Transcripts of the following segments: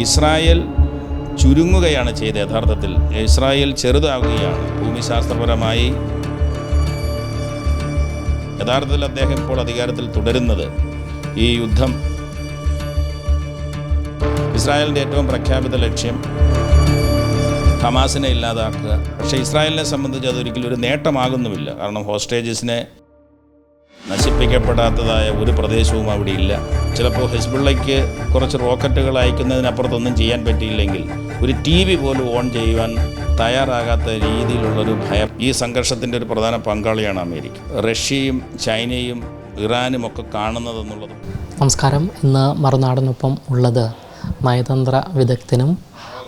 Israel ചുരുങ്ങുകയാണ് ചെയ്തത് യഥാർത്ഥത്തിൽ. Israel ചെറുതാവുകയാണ് ഭൂമിശാസ്ത്രപരമായി യഥാർത്ഥത്തിൽ അദ്ദേഹം ഇപ്പോൾ അധികാരത്തിൽ തുടരുന്നത് ഈ യുദ്ധം ഇസ്രായേലിന്റെ ഏറ്റവും പ്രഖ്യാപിത ലക്ഷ്യം ഹമാസിനെ ഇല്ലാതാക്കുക. പക്ഷേ ഇസ്രായേലിനെ സംബന്ധിച്ച് അതൊരിക്കലും ഒരു നേട്ടമാകുന്നുമില്ല. കാരണം ഹോസ്റ്റേജസിനെ നശിപ്പിക്കപ്പെടാത്തതായ ഒരു പ്രദേശവും അവിടെ ഇല്ല. ചിലപ്പോൾ ഹിസ്ബുള്ളയ്ക്ക് കുറച്ച് റോക്കറ്റുകൾ അയക്കുന്നതിനപ്പുറത്തൊന്നും ചെയ്യാൻ പറ്റിയില്ലെങ്കിൽ ഒരു ടി വി പോലും ഓൺ ചെയ്യുവാൻ തയ്യാറാകാത്ത രീതിയിലുള്ളൊരു ഭയം ഈ സംഘർഷത്തിന്റെ ഒരു പ്രധാന പങ്കാളിയാണ് അമേരിക്ക. റഷ്യയും ചൈനയും ഇറാനും ഒക്കെ കാണുന്നതെന്നുള്ളത്. നമസ്കാരം. ഇന്ന് മറുനാടിനൊപ്പം ഉള്ളത് നയതന്ത്ര വിദഗ്ധനും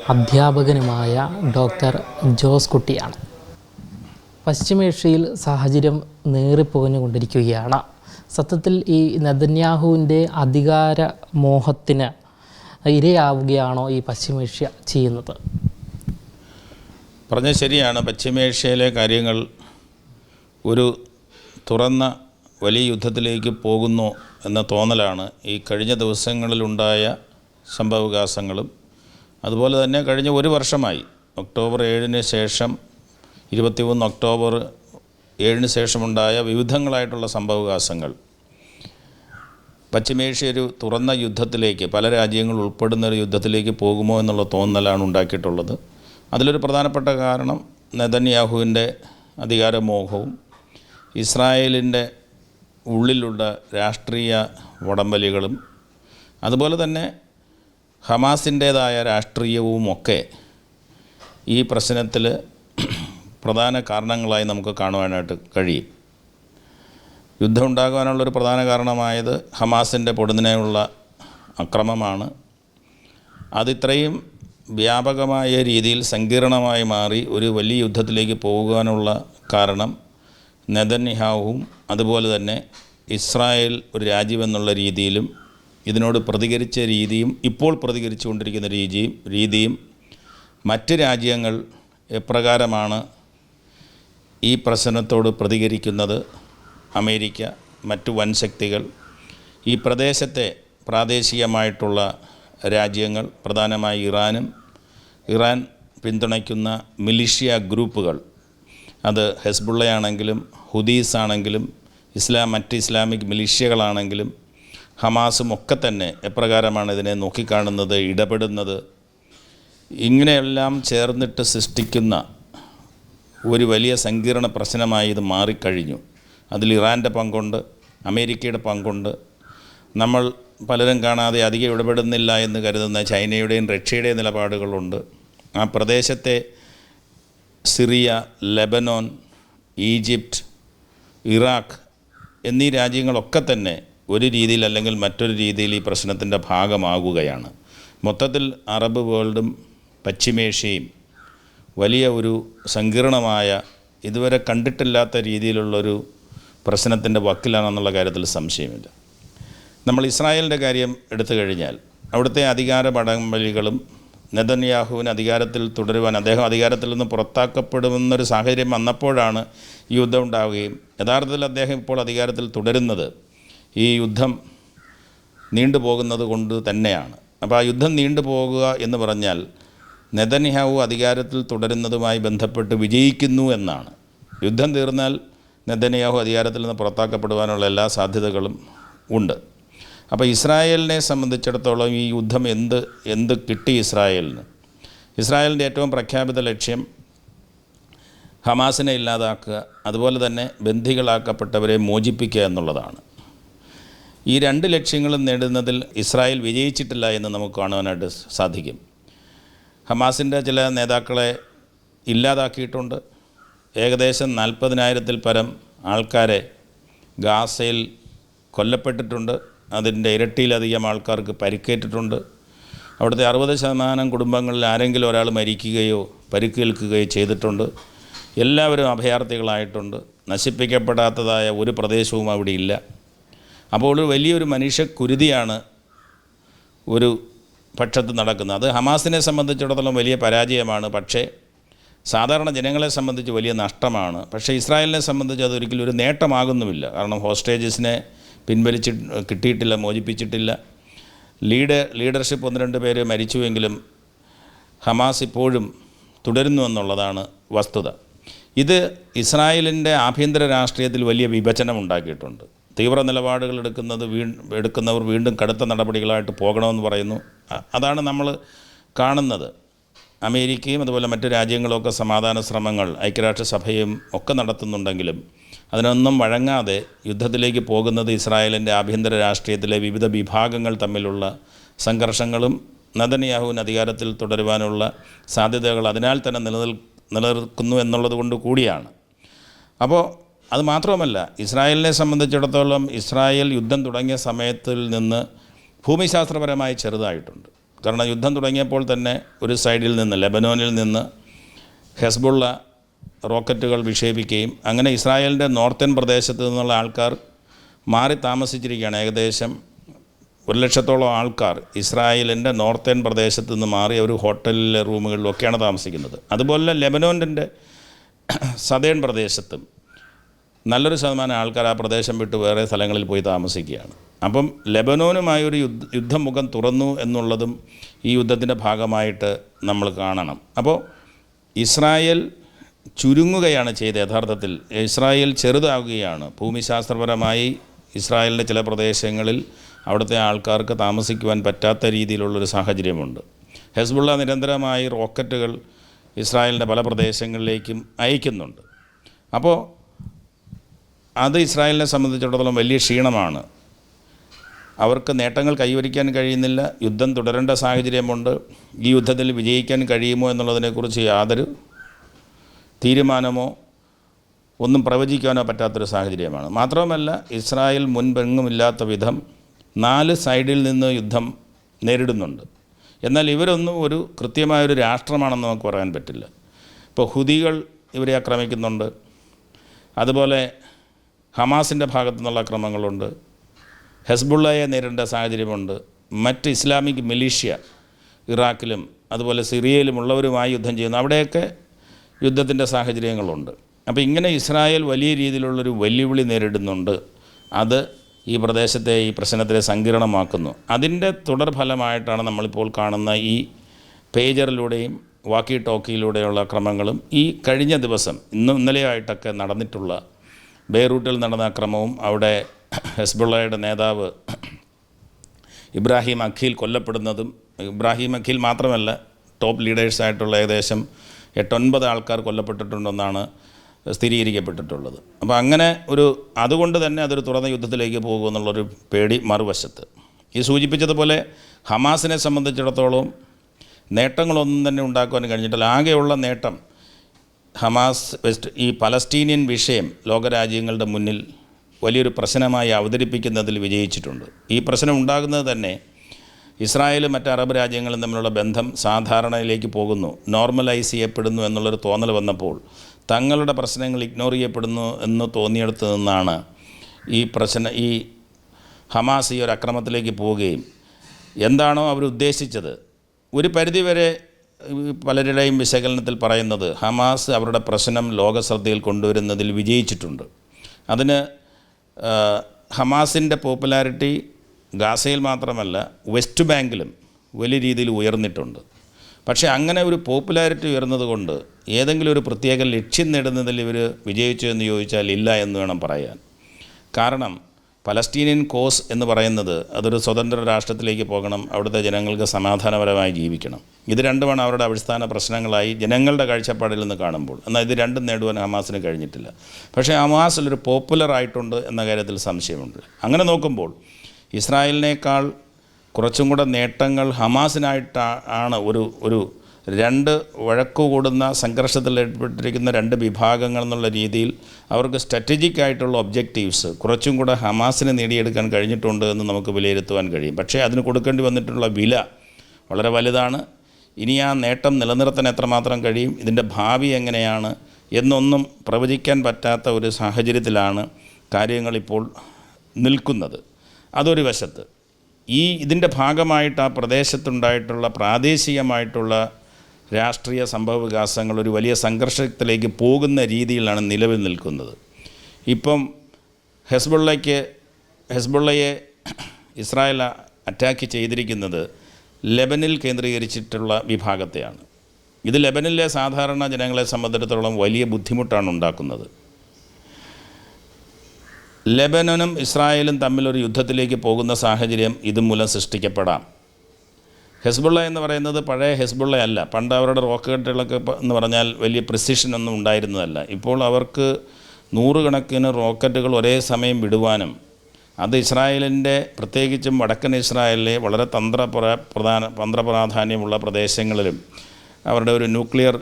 അധ്യാപകനുമായ ഡോക്ടർ ജോസ് കുട്ടിയാണ്. പശ്ചിമേഷ്യയിൽ സാഹചര്യം നേറിപ്പോഞ്ഞുകൊണ്ടിരിക്കുകയാണ് സത്യത്തിൽ ഈ നദന്യാഹുവിന്റെ അധികാര മോഹത്തിന് ഇരയാവുകയാണോ ഈ പശ്ചിമേഷ്യ ചെയ്യുന്നത്? പറഞ്ഞ ശരിയാണ്. പശ്ചിമേഷ്യയിലെ കാര്യങ്ങൾ ഒരു തുറന്ന വലിയ യുദ്ധത്തിലേക്ക് പോകുന്നു എന്ന തോന്നലാണ്. ഈ കഴിഞ്ഞ ദിവസങ്ങളിലുണ്ടായ സംഭവവികാസങ്ങളും അതുപോലെ തന്നെ കഴിഞ്ഞ ഒരു വർഷമായി ഒക്ടോബർ ഏഴിന് ശേഷം ഇരുപത്തിമൂന്ന് ഒക്ടോബർ ഏഴിന് ശേഷമുണ്ടായ വിവിധങ്ങളായിട്ടുള്ള സംഭവവികാസങ്ങൾ. പശ്ചിമേഷ്യ ഒരു തുറന്ന യുദ്ധത്തിലേക്ക് പല രാജ്യങ്ങൾ ഉൾപ്പെടുന്ന ഒരു യുദ്ധത്തിലേക്ക് പോകുമോ എന്നുള്ള തോന്നലാണ് ഉണ്ടാക്കിയിട്ടുള്ളത്. അതിലൊരു പ്രധാനപ്പെട്ട കാരണം നെതന്യാഹുവിന്റെ അധികാരമോഹവും ഇസ്രായേലിന്റെ ഉള്ളിലുള്ള രാഷ്ട്രീയ വടംവലികളും അതുപോലെ തന്നെ ഹമാസിന്റേതായ രാഷ്ട്രീയവും ഒക്കെ ഈ പ്രശ്നത്തിൽ പ്രധാന കാരണങ്ങളായി നമുക്ക് കാണുവാനായിട്ട് കഴിയും. യുദ്ധം ഉണ്ടാകുവാനുള്ളൊരു പ്രധാന കാരണമായത് ഹമാസിന്റെ പൊടുന്നതിനുള്ള അക്രമമാണ്. അതിത്രയും വ്യാപകമായ രീതിയിൽ സങ്കീർണമായി മാറി ഒരു വലിയ യുദ്ധത്തിലേക്ക് പോകുവാനുള്ള കാരണം നെതന്യാഹുവും അതുപോലെ തന്നെ ഇസ്രായേൽ ഒരു രാജ്യമെന്നുള്ള രീതിയിലും ഇതിനോട് പ്രതികരിച്ച രീതിയും ഇപ്പോൾ പ്രതികരിച്ചുകൊണ്ടിരിക്കുന്ന രീതിയും രീതിയും മറ്റ് രാജ്യങ്ങൾ എപ്രകാരമാണ് ഈ പ്രശ്നത്തോട് പ്രതികരിക്കുന്നത് അമേരിക്ക മറ്റു വൻശക്തികൾ ഈ പ്രദേശത്തെ പ്രാദേശികമായിട്ടുള്ള രാജ്യങ്ങൾ പ്രധാനമായി ഇറാനും ഇറാൻ പിന്തുണയ്ക്കുന്ന മിലിഷ്യ ഗ്രൂപ്പുകൾ. അത് ഹെസ്ബുള്ളയാണെങ്കിലും ഹുദീസ് ആണെങ്കിലും ഇസ്ലാം മറ്റ് ഇസ്ലാമിക് മിലിഷ്യകളാണെങ്കിലും ഹമാസും ഒക്കെ തന്നെ എപ്രകാരമാണ് ഇതിനെ നോക്കിക്കാണുന്നത് ഇടപെടുന്നത്. ഇങ്ങനെയെല്ലാം ചേർന്നിട്ട് സൃഷ്ടിക്കുന്ന ഒരു വലിയ സങ്കീർണ പ്രശ്നമായി ഇത് മാറിക്കഴിഞ്ഞു. അതിൽ ഇറാന്റെ പങ്കുണ്ട് അമേരിക്കയുടെ പങ്കുണ്ട്. നമ്മൾ പലരും കാണാതെ അധികം ഇടപെടുന്നില്ല എന്ന് കരുതുന്ന ചൈനയുടെയും റഷ്യയുടെയും നിലപാടുകളുണ്ട്. ആ പ്രദേശത്തെ സിറിയ ലെബനോൻ ഈജിപ്റ്റ് ഇറാഖ് എന്നീ രാജ്യങ്ങളൊക്കെ തന്നെ ഒരു രീതിയിൽ അല്ലെങ്കിൽ മറ്റൊരു രീതിയിൽ ഈ പ്രശ്നത്തിന്റെ ഭാഗമാകുകയാണ്. മൊത്തത്തിൽ അറബ് വേൾഡും പശ്ചിമേഷ്യയും വലിയ ഒരു സങ്കീർണമായ ഇതുവരെ കണ്ടിട്ടില്ലാത്ത രീതിയിലുള്ളൊരു പ്രശ്നത്തിന്റെ വക്കിലാണെന്നുള്ള കാര്യത്തിൽ സംശയമില്ല. നമ്മൾ ഇസ്രായേലിന്റെ കാര്യം എടുത്തു കഴിഞ്ഞാൽ അവിടുത്തെ അധികാര പടംവലികളും നെതന്യാഹുവിന് അധികാരത്തിൽ തുടരുവാൻ അദ്ദേഹം അധികാരത്തിൽ നിന്ന് പുറത്താക്കപ്പെടുമെന്നൊരു സാഹചര്യം വന്നപ്പോഴാണ് യുദ്ധം ഉണ്ടാവുകയും യഥാർത്ഥത്തിൽ അദ്ദേഹം ഇപ്പോൾ അധികാരത്തിൽ തുടരുന്നത് ഈ യുദ്ധം നീണ്ടുപോകുന്നത് കൊണ്ട് തന്നെയാണ്. അപ്പോൾ ആ യുദ്ധം നീണ്ടുപോകുക എന്ന് പറഞ്ഞാൽ നെതന്യാഹു അധികാരത്തിൽ തുടരുന്നതുമായി ബന്ധപ്പെട്ട് വിജയിക്കുന്നു എന്നാണ്. യുദ്ധം തീർന്നാൽ നെതന്യാഹു അധികാരത്തിൽ നിന്ന് പുറത്താക്കപ്പെടുവാനുള്ള എല്ലാ സാധ്യതകളും ഉണ്ട്. അപ്പോൾ ഇസ്രായേലിനെ സംബന്ധിച്ചിടത്തോളം ഈ യുദ്ധം എന്ത് എന്ത് കിട്ടി ഇസ്രായേലിന്? ഇസ്രായേലിന്റെ ഏറ്റവും പ്രഖ്യാപിത ലക്ഷ്യം ഹമാസിനെ ഇല്ലാതാക്കുക അതുപോലെ തന്നെ ബന്ധികളാക്കപ്പെട്ടവരെ മോചിപ്പിക്കുക എന്നുള്ളതാണ്. ഈ രണ്ട് ലക്ഷ്യങ്ങളും നേടുന്നതിൽ ഇസ്രായേൽ വിജയിച്ചിട്ടില്ല എന്ന് നമുക്ക് കാണുവാനായിട്ട് സാധിക്കും. ഹമാസിന്റെ ചില നേതാക്കളെ ഇല്ലാതാക്കിയിട്ടുണ്ട്. ഏകദേശം നാൽപ്പതിനായിരത്തിൽ പരം ആൾക്കാരെ ഗാസയിൽ കൊല്ലപ്പെട്ടിട്ടുണ്ട്. അതിന്റെ ഇരട്ടിയിലധികം ആൾക്കാർക്ക് പരിക്കേറ്റിട്ടുണ്ട്. അവിടുത്തെ അറുപത് ശതമാനം കുടുംബങ്ങളിൽ ആരെങ്കിലും ഒരാൾ മരിക്കുകയോ പരിക്കേൽക്കുകയോ ചെയ്തിട്ടുണ്ട്. എല്ലാവരും അഭയാർത്ഥികളായിട്ടുണ്ട്. നശിപ്പിക്കപ്പെടാത്തതായ ഒരു പ്രദേശവും അവിടെ ഇല്ല അപ്പോൾ വലിയൊരു മനുഷ്യ കുരുതിയാണ് ഒരു പക്ഷത്ത് നടക്കുന്നത്. അത് ഹമാസിനെ സംബന്ധിച്ചിടത്തോളം വലിയ പരാജയമാണ്. പക്ഷേ സാധാരണ ജനങ്ങളെ സംബന്ധിച്ച് വലിയ നഷ്ടമാണ്. പക്ഷേ ഇസ്രായേലിനെ സംബന്ധിച്ച് അതൊരിക്കലും ഒരു നേട്ടമാകുന്നുമില്ല. കാരണം ഹോസ്റ്റേജസിനെ പിൻവലിച്ച് കിട്ടിയിട്ടില്ല മോചിപ്പിച്ചിട്ടില്ല. ലീഡ് ലീഡർഷിപ്പ് ഒന്ന് രണ്ട് പേര് മരിച്ചുവെങ്കിലും ഹമാസ് ഇപ്പോഴും തുടരുന്നു എന്നുള്ളതാണ് വസ്തുത. ഇത് ഇസ്രായേലിന്റെ ആഭ്യന്തര രാഷ്ട്രീയത്തിൽ വലിയ വിഭജനം ഉണ്ടാക്കിയിട്ടുണ്ട്. തീവ്ര നിലപാടുകൾ എടുക്കുന്നത് വീ എടുക്കുന്നവർ വീണ്ടും കടുത്ത നടപടികളായിട്ട് പോകണമെന്ന് പറയുന്നു. അതാണ് നമ്മൾ കാണുന്നത്. അമേരിക്കയും അതുപോലെ മറ്റ് രാജ്യങ്ങളൊക്കെ സമാധാന ശ്രമങ്ങൾ ഐക്യരാഷ്ട്രസഭയും ഒക്കെ നടത്തുന്നുണ്ടെങ്കിലും അതിനൊന്നും വഴങ്ങാതെ യുദ്ധത്തിലേക്ക് പോകുന്നത് ഇസ്രായേലിന്റെ ആഭ്യന്തര രാഷ്ട്രീയത്തിലെ വിവിധ വിഭാഗങ്ങൾ തമ്മിലുള്ള സംഘർഷങ്ങളും നദനയാഹുവിന് അധികാരത്തിൽ തുടരുവാനുള്ള സാധ്യതകൾ അതിനാൽ തന്നെ നിലനിൽ നിലനിൽക്കുന്നു എന്നുള്ളത് കൊണ്ട് കൂടിയാണ്. അപ്പോൾ അത് മാത്രവുമല്ല ഇസ്രായേലിനെ സംബന്ധിച്ചിടത്തോളം ഇസ്രായേൽ യുദ്ധം തുടങ്ങിയ സമയത്തിൽ നിന്ന് ഭൂമിശാസ്ത്രപരമായി ചെറുതായിട്ടുണ്ട്. കാരണം യുദ്ധം തുടങ്ങിയപ്പോൾ തന്നെ ഒരു സൈഡിൽ നിന്ന് ലെബനോനിൽ നിന്ന് ഹെസ്ബുള്ള റോക്കറ്റുകൾ വിക്ഷേപിക്കുകയും അങ്ങനെ ഇസ്രായേലിന്റെ നോർത്തേൺ പ്രദേശത്ത് നിന്നുള്ള ആൾക്കാർ മാറി താമസിച്ചിരിക്കുകയാണ്. ഏകദേശം ഒരു ലക്ഷത്തോളം ആൾക്കാർ ഇസ്രായേലിന്റെ നോർത്തേൺ പ്രദേശത്ത് നിന്ന് മാറി അവർ ഹോട്ടലിലെ റൂമുകളിലൊക്കെയാണ് താമസിക്കുന്നത്. അതുപോലെ ലെബനോന്റെ സതേൺ പ്രദേശത്തും നല്ലൊരു ശതമാനം ആൾക്കാർ ആ പ്രദേശം വിട്ട് വേറെ സ്ഥലങ്ങളിൽ പോയി താമസിക്കുകയാണ്. അപ്പം ലെബനോനുമായി ഒരു യുദ്ധ യുദ്ധമുഖം തുറന്നു എന്നുള്ളതും ഈ യുദ്ധത്തിന്റെ ഭാഗമായിട്ട് നമ്മൾ കാണണം. അപ്പോൾ ഇസ്രായേൽ ചുരുങ്ങുകയാണ് ചെയ്ത് യഥാർത്ഥത്തിൽ. ഇസ്രായേൽ ചെറുതാകുകയാണ്. ഭൂമിശാസ്ത്രപരമായി ഇസ്രായേലിന്റെ ചില പ്രദേശങ്ങളിൽ അവിടുത്തെ ആൾക്കാർക്ക് താമസിക്കുവാൻ പറ്റാത്ത രീതിയിലുള്ളൊരു സാഹചര്യമുണ്ട്. ഹെസ്ബുള്ള നിരന്തരമായി റോക്കറ്റുകൾ ഇസ്രായേലിന്റെ പല പ്രദേശങ്ങളിലേക്കും അയക്കുന്നുണ്ട്. അപ്പോൾ അത് ഇസ്രായേലിനെ സംബന്ധിച്ചിടത്തോളം വലിയ ക്ഷീണമാണ്. അവർക്ക് നേട്ടങ്ങൾ കൈവരിക്കാൻ കഴിയുന്നില്ല. യുദ്ധം തുടരേണ്ട സാഹചര്യമുണ്ട്. ഈ യുദ്ധത്തിൽ വിജയിക്കാൻ കഴിയുമോ എന്നുള്ളതിനെക്കുറിച്ച് യാതൊരു തീരുമാനമോ ഒന്നും പ്രവചിക്കാനോ പറ്റാത്തൊരു സാഹചര്യമാണ്. മാത്രവുമല്ല ഇസ്രായേൽ മുൻപെങ്ങുമില്ലാത്ത വിധം നാല് സൈഡിൽ നിന്ന് യുദ്ധം നേരിടുന്നുണ്ട്. എന്നാൽ ഇവരൊന്നും ഒരു കൃത്യമായൊരു രാഷ്ട്രമാണെന്ന് നമുക്ക് പറയാൻ പറ്റില്ല. ഇപ്പോൾ ഹുദികൾ ഇവരെ ആക്രമിക്കുന്നുണ്ട്. അതുപോലെ ഹമാസിന്റെ ഭാഗത്തു നിന്നുള്ള അക്രമങ്ങളുണ്ട് ഹെസ്ബുള്ളയെ നേരിടേണ്ട സാഹചര്യമുണ്ട്. മറ്റ് ഇസ്ലാമിക് മിലീഷ്യ ഇറാഖിലും അതുപോലെ സിറിയയിലും സിറിയയിലുമുള്ളവരുമായി യുദ്ധം ചെയ്യുന്നു അവിടെയൊക്കെ യുദ്ധത്തിന്റെ സാഹചര്യങ്ങളുണ്ട്. അപ്പോൾ ഇങ്ങനെ ഇസ്രായേൽ വലിയ രീതിയിലുള്ളൊരു വെല്ലുവിളി നേരിടുന്നുണ്ട്. അത് ഈ പ്രദേശത്തെ ഈ പ്രശ്നത്തെ സങ്കീർണമാക്കുന്നു. അതിന്റെ തുടർഫലമായിട്ടാണ് നമ്മളിപ്പോൾ കാണുന്ന ഈ പേജറിലൂടെയും വാക്കി ടോക്കിയിലൂടെയുള്ള അക്രമങ്ങളും ഈ കഴിഞ്ഞ ദിവസം ഇന്നും ഇന്നലെയായിട്ടൊക്കെ നടന്നിട്ടുള്ള ബെയ്റൂട്ടിൽ നടന്ന അക്രമവും അവിടെ ഹെസ്ബുള്ളയുടെ നേതാവ് ഇബ്രാഹിം അഖീൽ കൊല്ലപ്പെടുന്നതും ഇബ്രാഹിം അഖീൽ മാത്രമല്ല ടോപ്പ് ലീഡേഴ്സായിട്ടുള്ള ഏകദേശം എട്ടൊൻപത് ആൾക്കാർ കൊല്ലപ്പെട്ടിട്ടുണ്ടെന്നാണ് സ്ഥിരീകരിക്കപ്പെട്ടിട്ടുള്ളത്. അപ്പോൾ അങ്ങനെ ഒരു അതുകൊണ്ട് തന്നെ അതൊരു തുറന്ന യുദ്ധത്തിലേക്ക് പോകുമെന്നുള്ളൊരു പേടി മറുവശത്ത്. ഈ സൂചിപ്പിച്ചതുപോലെ ഹമാസിനെ സംബന്ധിച്ചിടത്തോളം നേട്ടങ്ങളൊന്നും തന്നെ ഉണ്ടാക്കുവാൻ കഴിഞ്ഞിട്ടില്ല. ആകെയുള്ള നേട്ടം ഹമാസ് വെസ്റ്റ് ഈ പലസ്തീനിയൻ വിഷയം ലോകരാജ്യങ്ങളുടെ മുന്നിൽ വലിയൊരു പ്രശ്നമായി അവതരിപ്പിക്കുന്നതിൽ വിജയിച്ചിട്ടുണ്ട്. ഈ പ്രശ്നം ഉണ്ടാകുന്നത് തന്നെ ഇസ്രായേലും മറ്റ് അറബ് രാജ്യങ്ങളും തമ്മിലുള്ള ബന്ധം സാധാരണയിലേക്ക് പോകുന്നു നോർമലൈസ് ചെയ്യപ്പെടുന്നു എന്നുള്ളൊരു തോന്നൽ വന്നപ്പോൾ തങ്ങളുടെ പ്രശ്നങ്ങൾ ഇഗ്നോർ ചെയ്യപ്പെടുന്നു എന്ന് തോന്നിയെടുത്തു നിന്നാണ് ഈ പ്രശ്ന ഈ ഹമാസ് ഈ ഒരു അക്രമത്തിലേക്ക് പോവുകയും. എന്താണോ അവരുദ്ദേശിച്ചത് ഒരു പരിധിവരെ പലരുടെയും വിശകലനത്തിൽ പറയുന്നത് ഹമാസ് അവരുടെ പ്രശ്നം ലോകശ്രദ്ധയിൽ കൊണ്ടുവരുന്നതിൽ വിജയിച്ചിട്ടുണ്ട്. അതിന് ഹമാസിന്റെ പോപ്പുലാരിറ്റി ഗാസയിൽ മാത്രമല്ല വെസ്റ്റ് ബാങ്കിലും വലിയ രീതിയിൽ ഉയർന്നിട്ടുണ്ട്. പക്ഷേ അങ്ങനെ ഒരു പോപ്പുലാരിറ്റി ഉയർന്നതുകൊണ്ട് ഏതെങ്കിലും ഒരു പ്രത്യേക ലക്ഷ്യം നേടുന്നതിൽ ഇവർ വിജയിച്ചു എന്ന് ചോദിച്ചാൽ ഇല്ല എന്ന് വേണം പറയാൻ. കാരണം പലസ്തീനിയൻ കോസ് എന്ന് പറയുന്നത് അതൊരു സ്വതന്ത്ര രാഷ്ട്രത്തിലേക്ക് പോകണം അവിടുത്തെ ജനങ്ങൾക്ക് സമാധാനപരമായി ജീവിക്കണം. ഇത് രണ്ടുമാണ് അവരുടെ അടിസ്ഥാന പ്രശ്നങ്ങളായി ജനങ്ങളുടെ കാഴ്ചപ്പാടിൽ നിന്ന് കാണുമ്പോൾ. എന്നാൽ ഇത് രണ്ടും നേടുവാൻ ഹമാസിന് കഴിഞ്ഞിട്ടില്ല. പക്ഷേ ഹമാസിൽ ഒരു പോപ്പുലർ ആയിട്ടുണ്ട് എന്ന കാര്യത്തിൽ സംശയമുണ്ട്. അങ്ങനെ നോക്കുമ്പോൾ ഇസ്രായേലിനേക്കാൾ കുറച്ചും കൂടെ നേട്ടങ്ങൾ ഹമാസിനായിട്ടാണ് ഒരു ഒരു രണ്ട് വഴക്കു കൂടുന്ന സംഘർഷത്തിൽ ഏർപ്പെട്ടിരിക്കുന്ന രണ്ട് വിഭാഗങ്ങൾ എന്നുള്ള രീതിയിൽ അവർക്ക് സ്ട്രാറ്റജിക് ആയിട്ടുള്ള ഒബ്ജക്റ്റീവ്സ് കുറച്ചും കൂടെ ഹമാസിനെ നേടിയെടുക്കാൻ കഴിഞ്ഞിട്ടുണ്ട് എന്ന് നമുക്ക് വിലയിരുത്തുവാൻ കഴിയും. പക്ഷേ അതിന് കൊടുക്കേണ്ടി വന്നിട്ടുള്ള വില വളരെ വലുതാണ്. ഇനി ആ നേട്ടം നിലനിർത്താൻ എത്രമാത്രം കഴിയും ഇതിന്റെ ഭാവി എങ്ങനെയാണ് എന്നൊന്നും പ്രവചിക്കാൻ പറ്റാത്ത ഒരു സാഹചര്യത്തിലാണ് കാര്യങ്ങളിപ്പോൾ നിൽക്കുന്നത്. അതൊരു വശത്ത്. ഈ ഇതിന്റെ ഭാഗമായിട്ട് ആ പ്രദേശത്തുണ്ടായിട്ടുള്ള പ്രാദേശികമായിട്ടുള്ള രാഷ്ട്രീയ സംഭവ വികാസങ്ങൾ ഒരു വലിയ സംഘർഷത്തിലേക്ക് പോകുന്ന രീതിയിലാണ് നിലവിൽ നിൽക്കുന്നത്. ഇപ്പം ഹെസ്ബുള്ളയ്ക്ക് ഹെസ്ബുള്ളയെ ഇസ്രായേൽ അറ്റാക്ക് ചെയ്തിരിക്കുന്നത് ലെബനിൽ കേന്ദ്രീകരിച്ചിട്ടുള്ള വിഭാഗത്തെയാണ്. ഇത് ലെബനിലെ സാധാരണ ജനങ്ങളെ സംബന്ധിച്ചിടത്തോളം വലിയ ബുദ്ധിമുട്ടാണ് ഉണ്ടാക്കുന്നത്. ലെബനനും ഇസ്രായേലും തമ്മിലൊരു യുദ്ധത്തിലേക്ക് പോകുന്ന സാഹചര്യം ഇതുമൂലം സൃഷ്ടിക്കപ്പെടാം. ഹെസ്ബുള്ള എന്ന് പറയുന്നത് പഴയ ഹെസ്ബുള്ള അല്ല. പണ്ട് അവരുടെ റോക്കറ്റുകളൊക്കെ എന്ന് പറഞ്ഞാൽ വലിയ പ്രിസിഷൻ ഒന്നും ഉണ്ടായിരുന്നതല്ല. ഇപ്പോൾ അവർക്ക് നൂറുകണക്കിന് റോക്കറ്റുകൾ ഒരേ സമയം വിടുവാനും അത് ഇസ്രായേലിന്റെ പ്രത്യേകിച്ചും വടക്കൻ ഇസ്രായേലിലെ വളരെ തന്ത്ര പ്രധാന തന്ത്രപ്രാധാന്യമുള്ള പ്രദേശങ്ങളിലും അവരുടെ ഒരു ന്യൂക്ലിയർ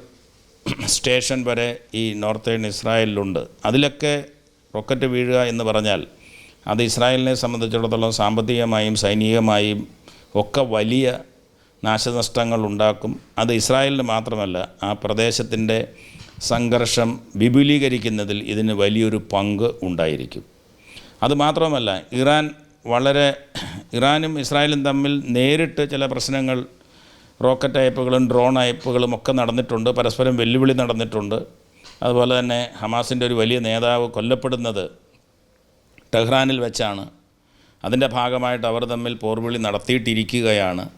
സ്റ്റേഷൻ വരെ ഈ നോർത്തേൺ ഇസ്രായേലിലുണ്ട്. അതിലൊക്കെ റോക്കറ്റ് വീഴുക എന്ന് പറഞ്ഞാൽ അത് ഇസ്രായേലിനെ സംബന്ധിച്ചിടത്തോളം സാമ്പത്തികമായും സൈനികമായും ഒക്കെ വലിയ നാശനഷ്ടങ്ങൾ ഉണ്ടാക്കും അത് ഇസ്രായേലിന് മാത്രമല്ല ആ പ്രദേശത്തിന്റെ സംഘർഷം വിപുലീകരിക്കുന്നതിൽ ഇതിന് വലിയൊരു പങ്ക് ഉണ്ടായിരിക്കും. അതുമാത്രമല്ല ഇറാൻ വളരെ ഇറാനും ഇസ്രായേലും തമ്മിൽ നേരിട്ട് ചില പ്രശ്നങ്ങൾ റോക്കറ്റ് അയപ്പുകളും ഡ്രോൺ അയപ്പുകളും ഒക്കെ നടന്നിട്ടുണ്ട് പരസ്പരം വെല്ലുവിളി നടന്നിട്ടുണ്ട്. അതുപോലെ തന്നെ ഹമാസിന്റെ ഒരു വലിയ നേതാവ് കൊല്ലപ്പെടുന്നത് ടെഹ്റാനിൽ വെച്ചാണ്. അതിന്റെ ഭാഗമായിട്ട് അവർ തമ്മിൽ പോർവിളി നടത്തിയിട്ടിരിക്കുകയാണ്.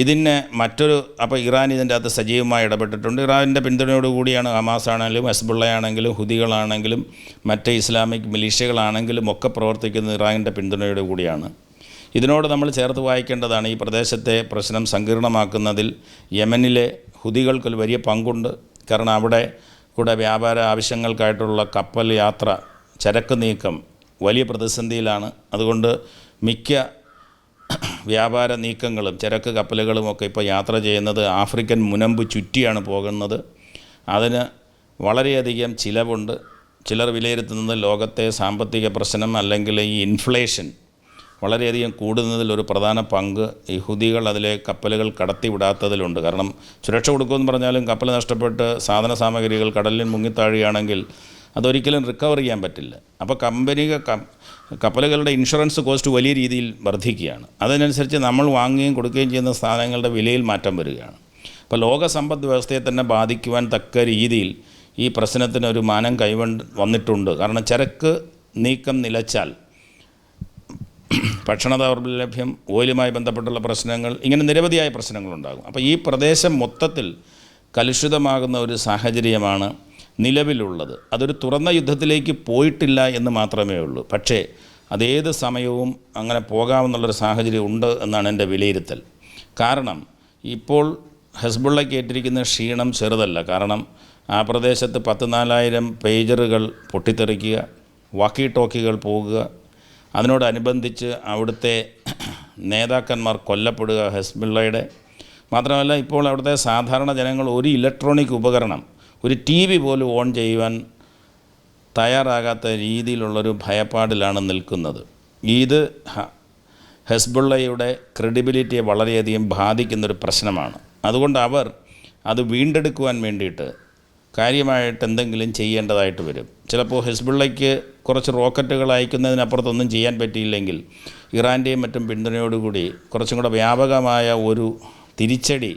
ഇതിന് മറ്റൊരു അപ്പോൾ ഇറാൻ ഇതിന്റെ അകത്ത് സജീവമായി ഇടപെട്ടിട്ടുണ്ട്. ഇറാനിന്റെ പിന്തുണയോടുകൂടിയാണ് ഹമാസ് ആണെങ്കിലും ഹസ്ബുള്ളയാണെങ്കിലും ഹുദികളാണെങ്കിലും മറ്റ് ഇസ്ലാമിക് മിലീഷ്യകളാണെങ്കിലും ഒക്കെ പ്രവർത്തിക്കുന്നത് ഇറാനിന്റെ പിന്തുണയോടു കൂടിയാണ്. ഇതിനോട് നമ്മൾ ചേർത്ത് വായിക്കേണ്ടതാണ് ഈ പ്രദേശത്തെ പ്രശ്നം സങ്കീർണമാക്കുന്നതിൽ യമനിലെ ഹുദികൾക്കൊരു വലിയ പങ്കുണ്ട്. കാരണം അവിടെ കൂടെ വ്യാപാര ആവശ്യങ്ങൾക്കായിട്ടുള്ള കപ്പൽ യാത്ര ചരക്ക് നീക്കം വലിയ പ്രതിസന്ധിയിലാണ്. അതുകൊണ്ട് മിക്ക വ്യാപാര നീക്കങ്ങളും ചരക്ക് കപ്പലുകളും ഒക്കെ ഇപ്പോൾ യാത്ര ചെയ്യുന്നത് ആഫ്രിക്കൻ മുനമ്പ് ചുറ്റിയാണ് പോകുന്നത്. അതിന് വളരെയധികം ചിലവുണ്ട്. ചിലർ വിലയിരുത്തുന്നത് ലോകത്തെ സാമ്പത്തിക പ്രശ്നം അല്ലെങ്കിൽ ഈ ഇൻഫ്ലേഷൻ വളരെയധികം കൂടുന്നതിൽ ഒരു പ്രധാന പങ്ക് ഈ ഹുദികൾ അതിലെ കപ്പലുകൾ കടത്തിവിടാത്തതിലുണ്ട് കാരണം സുരക്ഷ കൊടുക്കുമെന്ന് പറഞ്ഞാലും കപ്പൽ നഷ്ടപ്പെട്ട് സാധന സാമഗ്രികൾ കടലിൽ മുങ്ങിത്താഴുകയാണെങ്കിൽ അതൊരിക്കലും റിക്കവർ ചെയ്യാൻ പറ്റില്ല. അപ്പോൾ കമ്പനിക കപ്പലുകളുടെ ഇൻഷുറൻസ് കോസ്റ്റ് വലിയ രീതിയിൽ വർദ്ധിക്കുകയാണ്. അതിനനുസരിച്ച് നമ്മൾ വാങ്ങുകയും കൊടുക്കുകയും ചെയ്യുന്ന സാധനങ്ങളുടെ വിലയിൽ മാറ്റം വരികയാണ്. അപ്പോൾ ലോക സമ്പദ് വ്യവസ്ഥയെ തന്നെ ബാധിക്കുവാൻ തക്ക രീതിയിൽ ഈ പ്രശ്നത്തിന് ഒരു മാനം കൈവണ്ട് വന്നിട്ടുണ്ട്. കാരണം ചരക്ക് നീക്കം നിലച്ചാൽ ഭക്ഷണ ദൗർലഭ്യം ഓയിലുമായി ബന്ധപ്പെട്ടുള്ള പ്രശ്നങ്ങൾ ഇങ്ങനെ നിരവധിയായ പ്രശ്നങ്ങളുണ്ടാകും. അപ്പോൾ ഈ പ്രദേശം മൊത്തത്തിൽ കലുഷിതമാകുന്ന ഒരു സാഹചര്യമാണ് നിലവിലുള്ളത്. അതൊരു തുറന്ന യുദ്ധത്തിലേക്ക് പോയിട്ടില്ല എന്ന് മാത്രമേ ഉള്ളൂ. പക്ഷേ അതേത് സമയവും അങ്ങനെ പോകാമെന്നുള്ളൊരു സാഹചര്യം ഉണ്ട് എന്നാണ് എന്റെ വിലയിരുത്തൽ. കാരണം ഇപ്പോൾ ഹെസ്ബുള്ളയ്ക്ക് ഏറ്റിരിക്കുന്ന ക്ഷീണം ചെറുതല്ല. കാരണം ആ പ്രദേശത്ത് പത്ത് നാലായിരം പേജറുകൾ പൊട്ടിത്തെറിക്കുക വാക്കി ടോക്കികൾ പോകുക അതിനോടനുബന്ധിച്ച് അവിടുത്തെ നേതാക്കന്മാർ കൊല്ലപ്പെടുക ഹെസ്ബുള്ളയുടെ. മാത്രമല്ല ഇപ്പോൾ അവിടുത്തെ സാധാരണ ജനങ്ങൾ ഒരു ഇലക്ട്രോണിക് ഉപകരണം ഒരു ടി വി പോലും ഓൺ ചെയ്യുവാൻ തയ്യാറാകാത്ത രീതിയിലുള്ളൊരു ഭയപ്പാടിലാണ് നിൽക്കുന്നത്. ഇത് ഹെസ്ബുള്ളയുടെ ക്രെഡിബിലിറ്റിയെ വളരെയധികം ബാധിക്കുന്നൊരു പ്രശ്നമാണ്. അതുകൊണ്ട് അവർ അത് വീണ്ടെടുക്കുവാൻ വേണ്ടിയിട്ട് കാര്യമായിട്ട് എന്തെങ്കിലും ചെയ്യേണ്ടതായിട്ട് വരും. ചിലപ്പോൾ ഹെസ്ബുള്ളയ്ക്ക് കുറച്ച് റോക്കറ്റുകൾ അയക്കുന്നതിനപ്പുറത്തൊന്നും ചെയ്യാൻ പറ്റിയില്ലെങ്കിൽ ഇറാന്റെയും മറ്റും പിന്തുണയോടുകൂടി കുറച്ചും കൂടെ വ്യാപകമായ ഒരു തിരിച്ചടി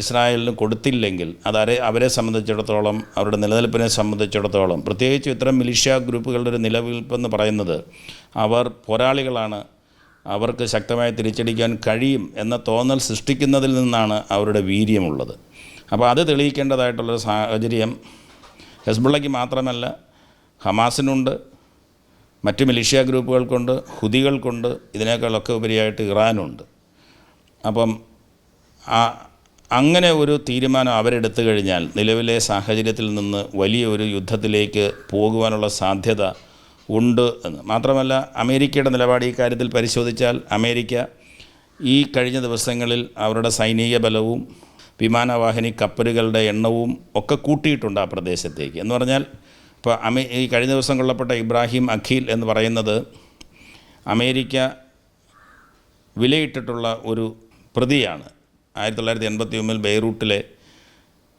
ഇസ്രായേലിന് കൊടുത്തില്ലെങ്കിൽ അത് അവരെ സംബന്ധിച്ചിടത്തോളം അവരുടെ നിലനിൽപ്പിനെ സംബന്ധിച്ചിടത്തോളം പ്രത്യേകിച്ച് ഇത്തരം മിലിഷ്യ ഗ്രൂപ്പുകളുടെ ഒരു നിലനിൽപ്പെന്ന് പറയുന്നത് അവർ പോരാളികളാണ്. അവർക്ക് ശക്തമായി തിരിച്ചടിക്കാൻ കഴിയും എന്ന തോന്നൽ സൃഷ്ടിക്കുന്നതിൽ നിന്നാണ് അവരുടെ വീര്യമുള്ളത്. അപ്പോൾ അത് തെളിയിക്കേണ്ടതായിട്ടുള്ളൊരു സാഹചര്യം ഹെസ്ബുള്ളയ്ക്ക് മാത്രമല്ല ഹമാസിനുണ്ട് മറ്റ് മിലിഷ്യ ഗ്രൂപ്പുകൾക്കുണ്ട് ഹുദികൾക്കുണ്ട് ഇതിനേക്കാളൊക്കെ ഉപരിയായിട്ട് ഇറാനുണ്ട്. അപ്പം ആ അങ്ങനെ ഒരു തീരുമാനം അവരെടുത്തു കഴിഞ്ഞാൽ നിലവിലെ സാഹചര്യത്തിൽ നിന്ന് വലിയ ഒരു യുദ്ധത്തിലേക്ക് പോകുവാനുള്ള സാധ്യത ഉണ്ട് എന്ന്. മാത്രമല്ല അമേരിക്കയുടെ നിലപാട് ഈ കാര്യത്തിൽ പരിശോധിച്ചാൽ അമേരിക്ക ഈ കഴിഞ്ഞ ദിവസങ്ങളിൽ അവരുടെ സൈനിക ബലവും വിമാനവാഹിനി കപ്പലുകളുടെ എണ്ണവും ഒക്കെ കൂട്ടിയിട്ടുണ്ട് ആ പ്രദേശത്തേക്ക്. എന്ന് പറഞ്ഞാൽ ഇപ്പോൾ അമേ ഈ കഴിഞ്ഞ ദിവസം കൊല്ലപ്പെട്ട ഇബ്രാഹിം അഖീൽ എന്ന് പറയുന്നത് അമേരിക്ക വിലയിട്ടിട്ടുള്ള ഒരു പ്രതിയാണ്. ആയിരത്തി തൊള്ളായിരത്തി എൺപത്തി ഒന്നിൽ ബെയ്റൂട്ടിലെ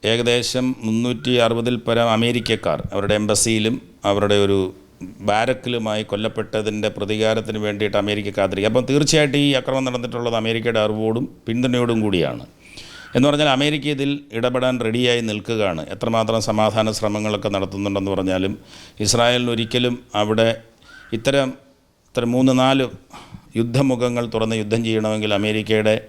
ഏകദേശം മുന്നൂറ്റി അറുപതിൽ പരം അമേരിക്കക്കാർ അവരുടെ എംബസിയിലും അവരുടെ ഒരു ബാരക്കിലുമായി കൊല്ലപ്പെട്ടതിന്റെ പ്രതികാരത്തിന് വേണ്ടിയിട്ട് അമേരിക്ക കാത്തിരിക്കുക അപ്പം തീർച്ചയായിട്ടും ഈ അക്രമം നടന്നിട്ടുള്ളത് അമേരിക്കയുടെ അറിവോടും പിന്തുണയോടും കൂടിയാണ്. എന്ന് പറഞ്ഞാൽ അമേരിക്ക ഇതിൽ ഇടപെടാൻ റെഡിയായി നിൽക്കുകയാണ്. എത്രമാത്രം സമാധാന ശ്രമങ്ങളൊക്കെ നടത്തുന്നുണ്ടെന്ന് പറഞ്ഞാലും ഇസ്രായേലിന് ഒരിക്കലും അവിടെ ഇത്തരം ഇത്തരം മൂന്ന് നാല് യുദ്ധമുഖങ്ങൾ തുറന്ന് യുദ്ധം ചെയ്യണമെങ്കിൽ അമേരിക്കയുടെ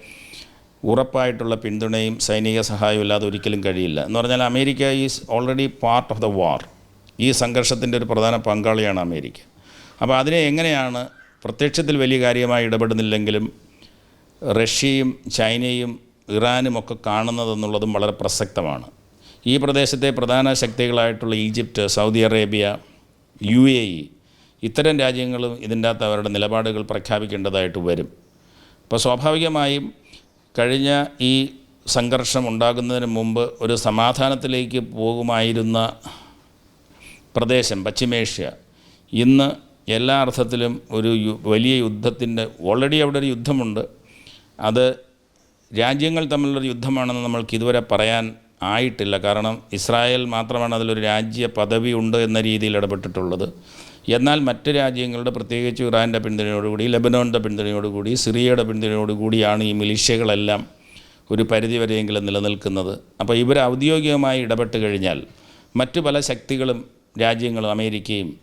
ഉറപ്പായിട്ടുള്ള പിന്തുണയും സൈനിക സഹായവും ഇല്ലാതെ ഒരിക്കലും കഴിയില്ല. എന്ന് പറഞ്ഞാൽ America is already part of the war ഈ സംഘർഷത്തിന്റെ ഒരു പ്രധാന പങ്കാളിയാണ് അമേരിക്ക. അപ്പോൾ അതിനെ എങ്ങനെയാണ് പ്രത്യക്ഷത്തിൽ വലിയ കാര്യമായി ഇടപെടുന്നില്ലെങ്കിലും റഷ്യയും ചൈനയും ഇറാനും ഒക്കെ കാണുന്നതെന്നുള്ളതും വളരെ പ്രസക്തമാണ്. ഈ പ്രദേശത്തെ പ്രധാന ശക്തികളായിട്ടുള്ള Egypt Saudi Arabia U A E ഇത്തരം രാജ്യങ്ങളും ഇതിന്റെ അകത്ത് അവരുടെ നിലപാടുകൾ പ്രഖ്യാപിക്കേണ്ടതായിട്ട് വരും. അപ്പോൾ സ്വാഭാവികമായും കഴിഞ്ഞ ഈ സംഘർഷം ഉണ്ടാകുന്നതിന് മുമ്പ് ഒരു സമാധാനത്തിലേക്ക് പോകുമായിരുന്ന പ്രദേശം പശ്ചിമേഷ്യ ഇന്ന് എല്ലാ അർത്ഥത്തിലും ഒരു വലിയ യുദ്ധത്തിന്റെ ഓൾറെഡി അവിടെ ഒരു യുദ്ധമുണ്ട്. അത് രാജ്യങ്ങൾ തമ്മിലുള്ളൊരു യുദ്ധമാണെന്ന് നമ്മൾക്ക് ഇതുവരെ പറയാൻ ആയിട്ടില്ല. കാരണം ഇസ്രായേൽ മാത്രമാണ് അതിലൊരു രാജ്യ പദവി ഉണ്ട് എന്ന രീതിയിൽ ഇടപെട്ടിട്ടുള്ളത്. എന്നാൽ മറ്റ് രാജ്യങ്ങളുടെ പ്രത്യേകിച്ച് ഇറാന്റെ പിന്തുണയോടുകൂടി ലബനോണിന്റെ പിന്തുണയോടുകൂടി സിറിയയുടെ പിന്തുണയോടുകൂടിയാണ് ഈ മിലിഷ്യകളെല്ലാം ഒരു പരിധിവരെയെങ്കിലും നിലനിൽക്കുന്നത്. അപ്പോൾ ഇവർ ഔദ്യോഗികമായി ഇടപെട്ട് കഴിഞ്ഞാൽ മറ്റു പല ശക്തികളും രാജ്യങ്ങളും അമേരിക്കയും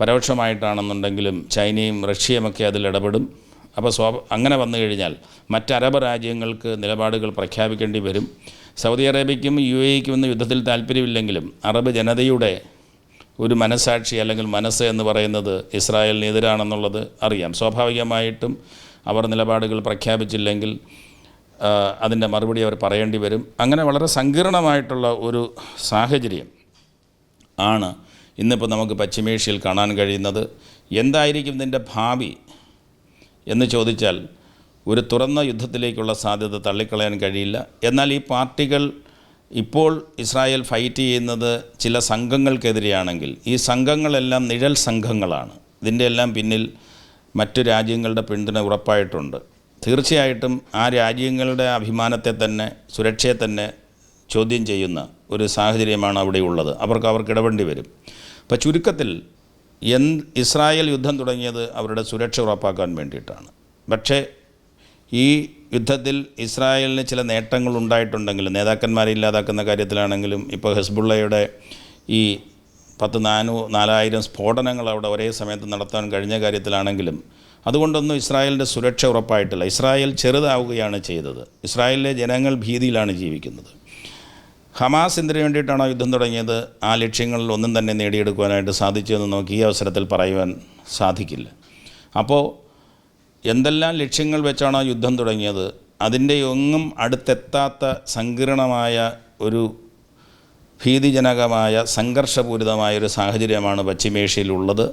പരോക്ഷമായിട്ടാണെന്നുണ്ടെങ്കിലും ചൈനയും റഷ്യയുമൊക്കെ അതിൽ ഇടപെടും. അപ്പോൾ സ്വാ അങ്ങനെ വന്നു കഴിഞ്ഞാൽ മറ്റ് അറബ് രാജ്യങ്ങൾക്ക് നിലപാടുകൾ പ്രഖ്യാപിക്കേണ്ടി വരും. സൗദി അറേബ്യയ്ക്കും യു എക്കും ഒന്നും യുദ്ധത്തിൽ താല്പര്യമില്ലെങ്കിലും അറബ് ജനതയുടെ ഒരു മനസാക്ഷി അല്ലെങ്കിൽ മനസ്സ് എന്ന് പറയുന്നത് ഇസ്രായേലിനെതിരാണെന്നുള്ളത് അറിയാം. സ്വാഭാവികമായിട്ടും അവർ നിലപാടുകൾ പ്രഖ്യാപിച്ചില്ലെങ്കിൽ അതിന്റെ മറുപടി അവർ പറയേണ്ടി വരും. അങ്ങനെ വളരെ സങ്കീർണമായിട്ടുള്ള ഒരു സാഹചര്യം ആണ് ഇന്നിപ്പോൾ നമുക്ക് പശ്ചിമേഷ്യയിൽ കാണാൻ കഴിയുന്നത്. എന്തായിരിക്കും ഇതിന്റെ ഭാവി എന്ന് ചോദിച്ചാൽ ഒരു തുറന്ന യുദ്ധത്തിലേക്കുള്ള സാധ്യത തള്ളിക്കളയാൻ കഴിയില്ല. എന്നാൽ ഈ പാർട്ടികൾ ഇപ്പോൾ ഇസ്രായേൽ ഫൈറ്റ് ചെയ്യുന്നത് ചില സംഘങ്ങൾക്കെതിരെയാണെങ്കിൽ ഈ സംഘങ്ങളെല്ലാം നിഴൽ സംഘങ്ങളാണ്. ഇതിന്റെ എല്ലാം പിന്നിൽ മറ്റു രാജ്യങ്ങളുടെ പിന്തുണ ഉറപ്പായിട്ടുണ്ട്. തീർച്ചയായിട്ടും ആ രാജ്യങ്ങളുടെ അഭിമാനത്തെ തന്നെ സുരക്ഷയെ തന്നെ ചോദ്യം ചെയ്യുന്ന ഒരു സാഹചര്യമാണ് അവിടെ ഉള്ളത്. അവർക്ക് അവർക്ക് ഇടപെടേണ്ടി വരും. അപ്പോൾ ചുരുക്കത്തിൽ എൻ ഇസ്രായേൽ യുദ്ധം തുടങ്ങിയത് അവരുടെ സുരക്ഷ ഉറപ്പാക്കാൻ വേണ്ടിയിട്ടാണ്. പക്ഷേ ഈ യുദ്ധത്തിൽ ഇസ്രായേലിന് ചില നേട്ടങ്ങൾ ഉണ്ടായിട്ടുണ്ടെങ്കിലും നേതാക്കന്മാരെ ഇല്ലാതാക്കുന്ന കാര്യത്തിലാണെങ്കിലും ഇപ്പോൾ ഹെസ്ബുള്ളയുടെ ഈ പത്ത് നാനൂ നാലായിരം സ്ഫോടനങ്ങൾ അവിടെ ഒരേ സമയത്ത് നടത്താൻ കഴിഞ്ഞ കാര്യത്തിലാണെങ്കിലും അതുകൊണ്ടൊന്നും ഇസ്രായേലിന്റെ സുരക്ഷ ഉറപ്പായിട്ടില്ല. ഇസ്രായേൽ ചെറുതാവുകയാണ് ചെയ്തത്. ഇസ്രായേലിലെ ജനങ്ങൾ ഭീതിയിലാണ് ജീവിക്കുന്നത്. ഹമാസ് എന്തിനു വേണ്ടിയിട്ടാണോ യുദ്ധം തുടങ്ങിയത്? ആ ലക്ഷ്യങ്ങളിൽ ഒന്നും തന്നെ നേടിയെടുക്കുവാനായിട്ട് സാധിച്ചതെന്ന് നമുക്ക് ഈ അവസരത്തിൽ പറയുവാൻ സാധിക്കില്ല. അപ്പോൾ എന്തെല്ലാം ലക്ഷ്യങ്ങൾ വെച്ചാണോ യുദ്ധം തുടങ്ങിയത്? അതിന്റെ ഒന്നും അടുത്തെത്താത്ത സങ്കീർണമായ ഒരു ഭീതിജനകമായ സംഘർഷപൂരിതമായ ഒരു സാഹചര്യമാണ് പശ്ചിമേഷ്യയിലുള്ളത്.